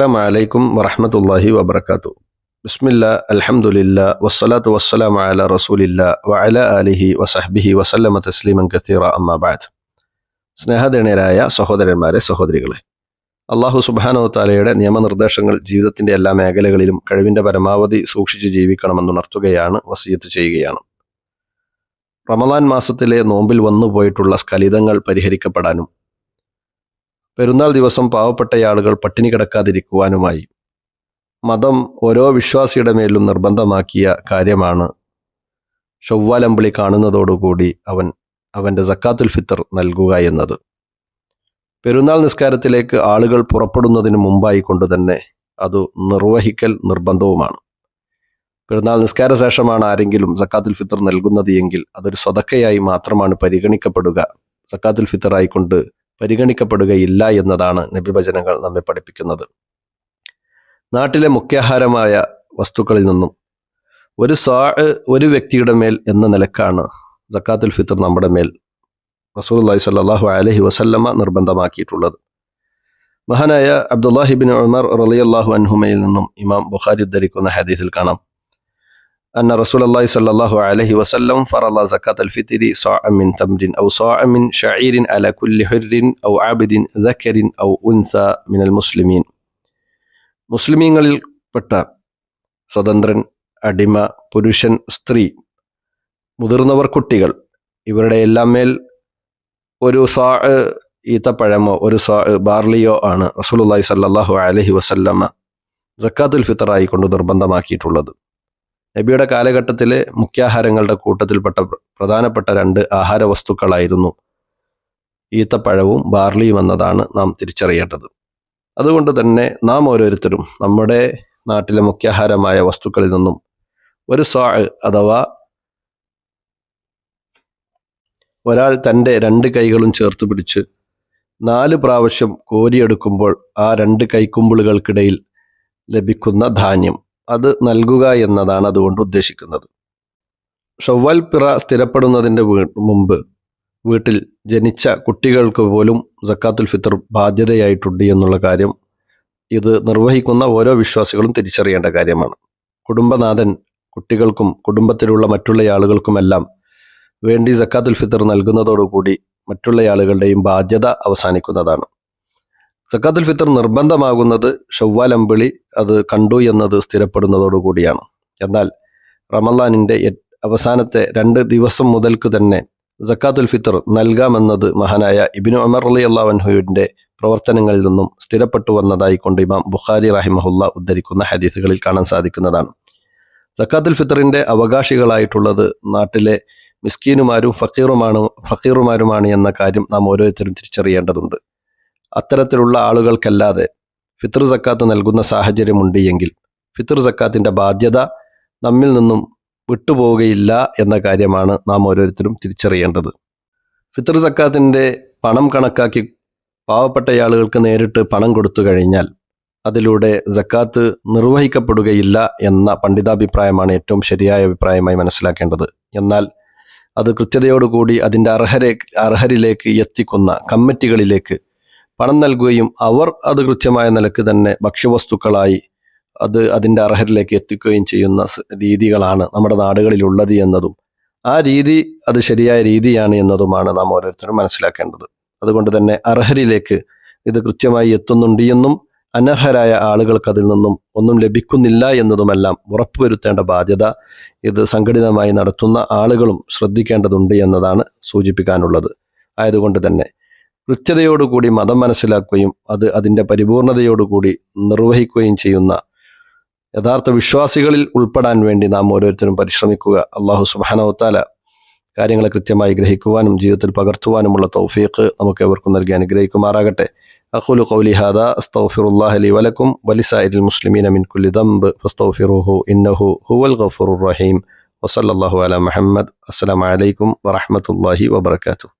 അസ്സാം വലൈക്കും വറഹമത്തല്ലാഹി വബർക്കാത്തു ബിസ്മില്ല അലഹമുല്ല വസ്സലാത്തു വസ്സലാം അല റസൂലില്ല വഅല അലിഹി വസഹ്ബിഹി വസല്ലമ തസ്ലീമൻ കത്തീറ അമ്മാബാദ് സ്നേഹദണീയരായ സഹോദരന്മാരെ സഹോദരികളെ അള്ളാഹു സുബാനോ താലയുടെ നിയമനിർദ്ദേശങ്ങൾ ജീവിതത്തിന്റെ എല്ലാ മേഖലകളിലും കഴിവിന്റെ പരമാവധി സൂക്ഷിച്ച് ജീവിക്കണമെന്നുണർത്തുകയാണ് വസീയത്ത് ചെയ്യുകയാണ്. റമദാൻ മാസത്തിലെ നോമ്പിൽ വന്നുപോയിട്ടുള്ള സ്ഖലിതങ്ങൾ പരിഹരിക്കപ്പെടാനും പെരുന്നാൾ ദിവസം പാവപ്പെട്ട ആളുകൾ പട്ടിണി കിടക്കാതിരിക്കുവാനുമായി. മതം ഓരോ വിശ്വാസിയുടെ മേലും നിർബന്ധമാക്കിയ കാര്യമാണ്. ചൊവ്വാലമ്പിളി കാണുന്നതോടുകൂടി അവൻ അവന്റെ സക്കാത്തുൽ ഫിത്തർ നൽകുക എന്നത്. പെരുന്നാൾ നിസ്കാരത്തിലേക്ക് ആളുകൾ പുറപ്പെടുന്നതിന് മുമ്പായി കൊണ്ട് തന്നെ അത് നിർവഹിക്കൽ നിർബന്ധവുമാണ്. പെരുന്നാൾ നിസ്കാര ശേഷമാണ് ആരെങ്കിലും സക്കാത്തുൽ ഫിത്തർ നൽകുന്നത് എങ്കിൽ അതൊരു സ്വതക്കയായി മാത്രമാണ് പരിഗണിക്കപ്പെടുക. സക്കാത്തുൽ ഫിത്തർ ആയിക്കൊണ്ട് പരിഗണിക്കപ്പെടുകയില്ല എന്നതാണ് നബിവചനങ്ങൾ നമ്മെ പഠിപ്പിക്കുന്നത്. നാട്ടിലെ മുഖ്യാഹാരമായ വസ്തുക്കളിൽ നിന്നും ഒരു സാ ഒരു വ്യക്തിയുടെ മേൽ എന്ന നിലക്കാണ് സക്കാത്തുൽ ഫിത്തർ നമ്മുടെ മേൽ റസൂലുള്ളാഹി സ്വല്ലല്ലാഹു അലഹി വസല്ലമ നിർബന്ധമാക്കിയിട്ടുള്ളത്. മഹാനായ അബ്ദുല്ലാഹിബിൻ ഉമർ റളിയല്ലാഹു അൻഹുമയിൽ നിന്നും ഇമാം ബുഖാരി ഉദ്ധരിക്കുന്ന ഹദീസിൽ കാണാം. أن رسول الله صلى الله عليه وسلم فرض زكاة الفطر صاع من تمر أو صاع من شعير على كل حر أو عبد ذكر أو أنثى من المسلمين മുസ്ലിമീങ്ങളിൽപ്പെട്ട സ്വതന്ത്രൻ അടിമ പുരുഷൻ സ്ത്രീ മുതിർന്നവർ കുട്ടികൾ ഇവരുടെ എല്ലാം മേൽ ഒരു സാ ഈത്തപ്പഴമോ ഒരു സാ ബാർലിയോ ആണ് റസൂലുള്ളാഹി സല്ലല്ലാഹു അലൈഹി വസല്ലമ സക്കാത്തുൽ ഫിത്തറായി കൊണ്ട് നിർബന്ധമാക്കിയിട്ടുള്ളത് നബിയുടെ കാലഘട്ടത്തിലെ മുഖ്യാഹാരങ്ങളുടെ കൂട്ടത്തിൽപ്പെട്ട പ്രധാനപ്പെട്ട രണ്ട് ആഹാര വസ്തുക്കളായിരുന്നു ഈത്തപ്പഴവും ബാർലിയും എന്നതാണ് നാം തിരിച്ചറിയേണ്ടത്. അതുകൊണ്ട് തന്നെ നാം ഓരോരുത്തരും നമ്മുടെ നാട്ടിലെ മുഖ്യാഹാരമായ വസ്തുക്കളിൽ നിന്നും ഒരു സ്വാ അഥവാ ഒരാൾ തന്റെ രണ്ട് കൈകളും ചേർത്ത് പിടിച്ച് നാല് പ്രാവശ്യം കോരിയെടുക്കുമ്പോൾ ആ രണ്ട് കൈക്കുമ്പിളുകൾക്കിടയിൽ ലഭിക്കുന്ന ധാന്യം. അത് നൽകുക എന്നതാണ് അതുകൊണ്ട് ഉദ്ദേശിക്കുന്നത്. ഷവ്വാൽ പിറ സ്ഥിരപ്പെടുന്നതിന്റെ മുമ്പ് വീട്ടിൽ ജനിച്ച കുട്ടികൾക്ക് പോലും സക്കാത്തുൽ ഫിത്തർ ബാധ്യതയായിട്ടുണ്ട് എന്നുള്ള കാര്യം ഇത് നിർവഹിക്കുന്ന ഓരോ വിശ്വാസികളും തിരിച്ചറിയേണ്ട കാര്യമാണ്. കുടുംബനാഥൻ കുട്ടികൾക്കും കുടുംബത്തിലുള്ള മറ്റുള്ള ആളുകൾക്കുമെല്ലാം വേണ്ടി സക്കാത്തുൽ ഫിത്തർ നൽകുന്നതോടുകൂടി മറ്റുള്ള ആളുകളുടെയും ബാധ്യത അവസാനിക്കുന്നതാണ്. സക്കാത്തുൽ ഫിത്തർ നിർബന്ധമാകുന്നത് ഷവ്വാലമ്പിളി അത് കണ്ടു എന്നത് സ്ഥിരപ്പെടുന്നതോടുകൂടിയാണ് എന്നാൽ റമലാനിന്റെ അവസാനത്തെ രണ്ട് ദിവസം മുതൽക്ക് തന്നെ സക്കാത്തുൽ ഫിത്തർ നൽകാമെന്നത് മഹാനായ ഇബിനു അമർ അലി അള്ളാഹുവിന്റെ പ്രവർത്തനങ്ങളിൽ നിന്നും സ്ഥിരപ്പെട്ടു വന്നതായി കൊണ്ട് ഇമാം ബുഖാരി റഹിമഹുല്ല ഉദ്ധരിക്കുന്ന ഹദീസുകളിൽ കാണാൻ സാധിക്കുന്നതാണ്. സക്കാത്തുൽ ഫിത്തറിന്റെ അവകാശികളായിട്ടുള്ളത് നാട്ടിലെ മിസ്കീനുമാരും ഫക്കീറുമാണ് ഫക്കീറുമാരുമാണ് എന്ന കാര്യം നാം ഓരോരുത്തരും തിരിച്ചറിയേണ്ടതുണ്ട്. അത്തരത്തിലുള്ള ആളുകൾക്കല്ലാതെ ഫിത്തർ സക്കാത്ത് നൽകുന്ന സാഹചര്യമുണ്ട് എങ്കിൽ ഫിത്തർ സക്കാത്തിന്റെ ബാധ്യത നമ്മിൽ നിന്നും വിട്ടുപോവുകയില്ല എന്ന കാര്യമാണ് നാം ഓരോരുത്തരും തിരിച്ചറിയേണ്ടത്. ഫിത്തർ സക്കാത്തിന്റെ പണം കണക്കാക്കി പാവപ്പെട്ട ആളുകൾക്ക് നേരിട്ട് പണം കൊടുത്തു കഴിഞ്ഞാൽ അതിലൂടെ സക്കാത്ത് നിർവഹിക്കപ്പെടുകയില്ല എന്ന പണ്ഡിതാഭിപ്രായമാണ് ഏറ്റവും ശരിയായ അഭിപ്രായമായി മനസ്സിലാക്കേണ്ടത്. എന്നാൽ അത് കൃത്യതയോടുകൂടി അതിന്റെ അർഹരെ അർഹരിലേക്ക് എത്തിക്കുന്ന കമ്മിറ്റികളിലേക്ക് പണം നൽകുകയും അവർ അത് കൃത്യമായ നിലയ്ക്ക് തന്നെ ഭക്ഷ്യവസ്തുക്കളായി അത് അതിന്റെ അർഹരിലേക്ക് എത്തിക്കുകയും ചെയ്യുന്ന രീതികളാണ് നമ്മുടെ നാടുകളിലുള്ളത് എന്നതും ആ രീതി അത് ശരിയായ രീതിയാണ് എന്നതുമാണ് നാം ഓരോരുത്തരും മനസ്സിലാക്കേണ്ടത്. അതുകൊണ്ട് തന്നെ അർഹരിലേക്ക് ഇത് കൃത്യമായി എത്തുന്നുണ്ട് എന്നും അനർഹരായ ആളുകൾക്ക് അതിൽ നിന്നും ഒന്നും ലഭിക്കുന്നില്ല എന്നതുമെല്ലാം ഉറപ്പുവരുത്തേണ്ട ബാധ്യത ഇത് സംഘടിതമായി നടത്തുന്ന ആളുകളും ശ്രദ്ധിക്കേണ്ടതുണ്ട് എന്നതാണ് സൂചിപ്പിക്കാനുള്ളത്. ആയതുകൊണ്ട് തന്നെ കൃത്യതയോടുകൂടി മതം മനസ്സിലാക്കുകയും അത് അതിന്റെ പരിപൂർണതയോടുകൂടി നിർവഹിക്കുകയും ചെയ്യുന്ന യഥാർത്ഥ വിശ്വാസികളിൽ ഉൾപ്പെടാൻ വേണ്ടി നാം ഓരോരുത്തരും പരിശ്രമിക്കുക. അള്ളാഹു സുബാനവത്താല കാര്യങ്ങളെ കൃത്യമായി ഗ്രഹിക്കുവാനും ജീവിതത്തിൽ പകർത്തുവാനുമുള്ള തൗഫീഖ് നമുക്ക് എവർക്കും നൽകി അനുഗ്രഹിക്കുമാറാകട്ടെ. അഖുലു ഖൗലി ഹാദ അസ്തൗഫിറുല്ലാഹലി വലക്കും വലിസായിരിൽ മുസ്ലിമീന മിൻ കുല്ലി ദംബ് ഫസ്തൗഫിറുഹു ഇന്നഹു ഹുവൽ ഗഫൂറുർ റഹീം. വസല്ലല്ലാഹു അലാ മുഹമ്മദ്. അസ്സലാമു അലൈക്കും വറഹ്മത്തുള്ളാഹി വബറകാതുഹു.